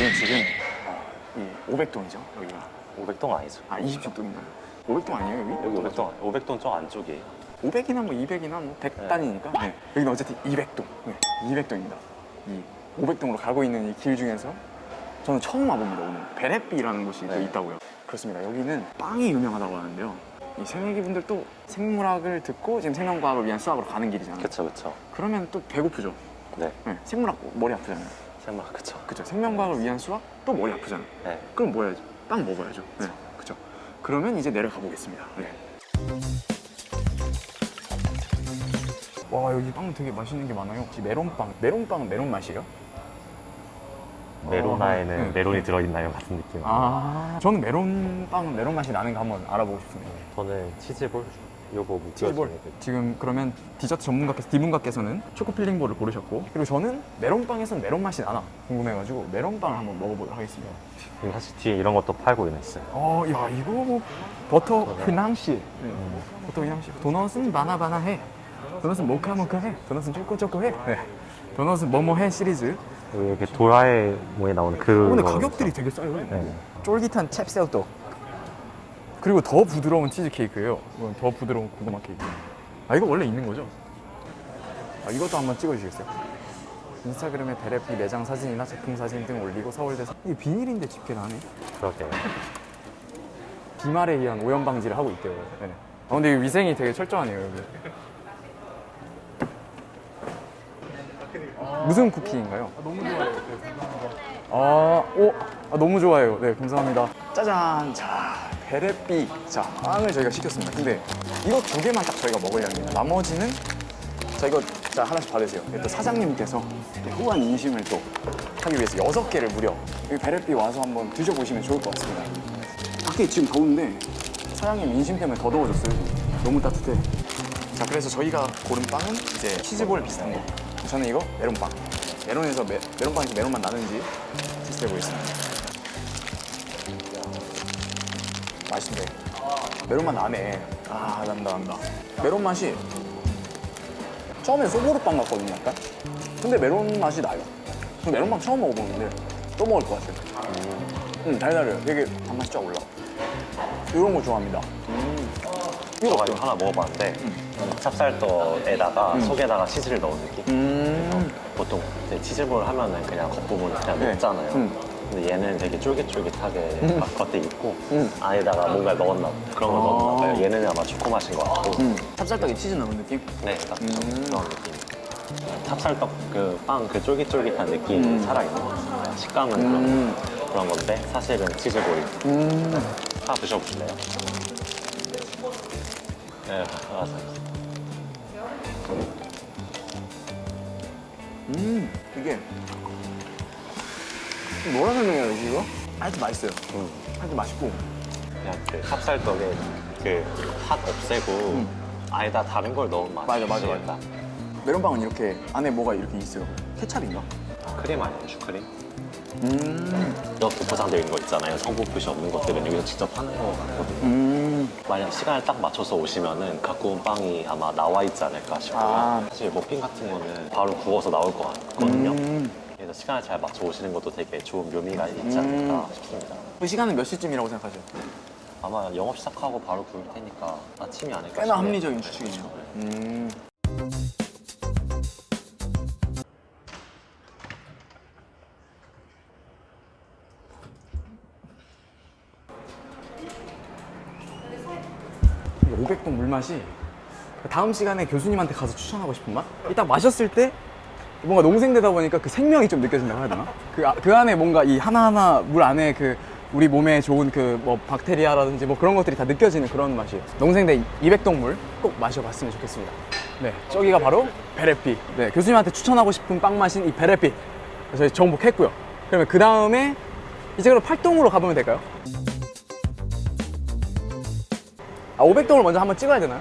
여기는 지금 어, 이 500동이죠 여기가 500동 아니죠? 아 20동인가요? 500동 아니에요 여기? 여기 500동, 500동 저 안쪽이에요. 500이나 뭐 200이나 뭐 100단이니까 네. 여기는 어쨌든 200동 네. 200동입니다 이 500동으로 가고 있는 이 길 중에서 저는 처음 와봅니다 오늘 베레비라는 곳이 또 네. 있다고요 그렇습니다 여기는 빵이 유명하다고 하는데요 이 새내기 분들도 생물학을 듣고 지금 생명과학을 위한 수학으로 가는 길이잖아요 그쵸, 그쵸. 그러면 또 배고프죠 네. 네. 생물학 머리 아프잖아요 생각, 그쵸. 그죠 생명과학을 위한 수학 또 머리 아프잖아요 네. 그럼 뭐 해야죠? 빵 먹어야죠 네. 그죠 그러면 이제 내려가 보겠습니다 네. 와 여기 빵 되게 맛있는 게 많아요 혹시 메론빵 메론빵은 메론 맛이에요? 메로나에는 네. 메론이 들어있나요? 같은 느낌. 아 저는 메론빵은 메론 맛이 나는 거 한번 알아보고 싶습니다 저는 치즈볼, 요거 뭐 치즈볼 무쳐주는 지금 그러면 디저트 전문가께서 디문가께서는 초코 필링볼을 고르셨고 그리고 저는 메론빵에서는 메론 맛이 나나 궁금해가지고 메론빵을 한번 먹어보도록 하겠습니다 사실 뒤에 이런 것도 팔고 있어요. 어, 야 이거 뭐 버터. 휘낭시 네. 버터 휘낭시 도넛은 바나바나해 도넛은 모카모카해 도넛은 초코초코해 네. 도넛은 뭐뭐해 시리즈 이렇게 도라에 모에 나오는 그. 어, 근데 거 가격들이. 되게 싸요 네. 쫄깃한 찹새우떡 그리고 더 부드러운 치즈 케이크예요 이건 더 부드러운 고구마 케이크 아 이거 원래 있는 거죠? 아 이것도 한번 찍어주시겠어요? 인스타그램에 베레피 매장 사진이나 제품 사진 등 올리고 서울대 사... 이게 비닐인데 집게를 하네 그러게요. 비말에 의한 오염 방지를 하고 있대요. 네. 아, 근데 이 위생이 되게 철저하네요, 여기. 무슨 쿠키인가요? 너무 좋아요. 아, 오, 아, 너무 좋아요. 네, 감사합니다. 짜잔. 자, 베레삐. 자, 빵을 저희가 시켰습니다. 근데 이거 두 개만 딱 저희가 먹을 양입니다. 나머지는 자, 이거 자, 하나씩 받으세요. 또 사장님께서 또 후한 인심을 또 하기 위해서 여섯 개를 무려 여기 베레삐 와서 한번 드셔보시면 좋을 것 같습니다. 밖에 지금 더운데 사장님 인심 때문에 더 더워졌어요. 너무 따뜻해. 자, 그래서 저희가 고른 빵은 이제 치즈볼 비슷한 거. 저는 이거 메론빵. 메론에서 메, 메론빵에서 메론만 나는지 테스트해 보겠습니다. 맛있네. 메론맛 나네. 아, 난다, 난다. 메론 맛이 처음에 소보루빵 같거든요, 약간. 근데 메론 맛이 나요. 저 메론빵 처음 먹어보는데 또 먹을 것 같아요. 음, 달달해요. 되게 단맛이 쫙 올라. 이런 거 좋아합니다. 음. 이거 제가? 이거 하나 먹어봤는데 찹쌀떡에다가 속에다가 치즈를 넣은 느낌. 음. 보통 이제 치즈볼 하면은 그냥 겉부분 그냥 네. 녹잖아요. 음. 근데 얘는 되게 쫄깃쫄깃하게 막 겉에 있고 음. 안에다가 뭔가 넣었나 봐. 그런 걸 아. 넣었나 봐요. 얘는 아마 초코 맛인 것 같고. 음. 찹쌀떡에 치즈 넣은 느낌? 네, 딱 음. 그런 느낌. 찹쌀떡 그 빵 그 쫄깃쫄깃한 느낌이 음. 살아있는 것 같아요. 식감은 음. 그런, 그런 건데 사실은 치즈볼이. 음. 하나 드셔보실래요? 네, 알았어요. 음. 이게 뭐라 설명해야 되지 이거? 하여튼 맛있어요. 음. 하여튼 맛있고. 그냥 그 찹쌀떡에 그 팥 없애고 아예 다 다른 걸 넣은 맛이 맞아, 맞아, 맞아. 메론빵은 이렇게 안에 뭐가 이렇게 있어요. 케찹인가? 크림 아니에요, 슈크림? 음. 이렇게 포장되어 있는 거 있잖아요. 성분표시 없는 것들은 여기서 직접 하는 거 같거든요. 음. 만약 시간을 딱 맞춰서 오시면은 갖고 온 빵이 아마 나와 있지 않을까 싶고요. 아. 사실 머핀 같은 거는 바로 구워서 나올 것 같거든요. 음. 그래서 시간을 잘 맞춰 오시는 것도 되게 좋은 묘미가 있지 않을까 음. 싶습니다. 그 시간은 몇 시쯤이라고 생각하죠? 아마 영업 시작하고 바로 구울 테니까 아침이 아닐까 꽤나 싶네요. 합리적인 추측이네요. 음. 이 500동 물맛이 다음 시간에 교수님한테 가서 추천하고 싶은 맛? 이딱 마셨을 때 뭔가 농생되다 보니까 그 생명이 좀 느껴진다고 해야 되나? 그, 아- 그 안에 뭔가 이 하나하나 물 안에 그 우리 몸에 좋은 그 뭐 박테리아라든지 뭐 그런 것들이 다 느껴지는 그런 맛이에요. 농생된 200동 물꼭 마셔봤으면 좋겠습니다. 네, 저기가 바로 베레피. 네, 교수님한테 추천하고 싶은 빵 맛인 이 베레피. 저희 정복했고요. 그러면 그 다음에 이제 그럼 8동으로 가보면 될까요? 아, 500동을 먼저 한번 찍어야 되나요?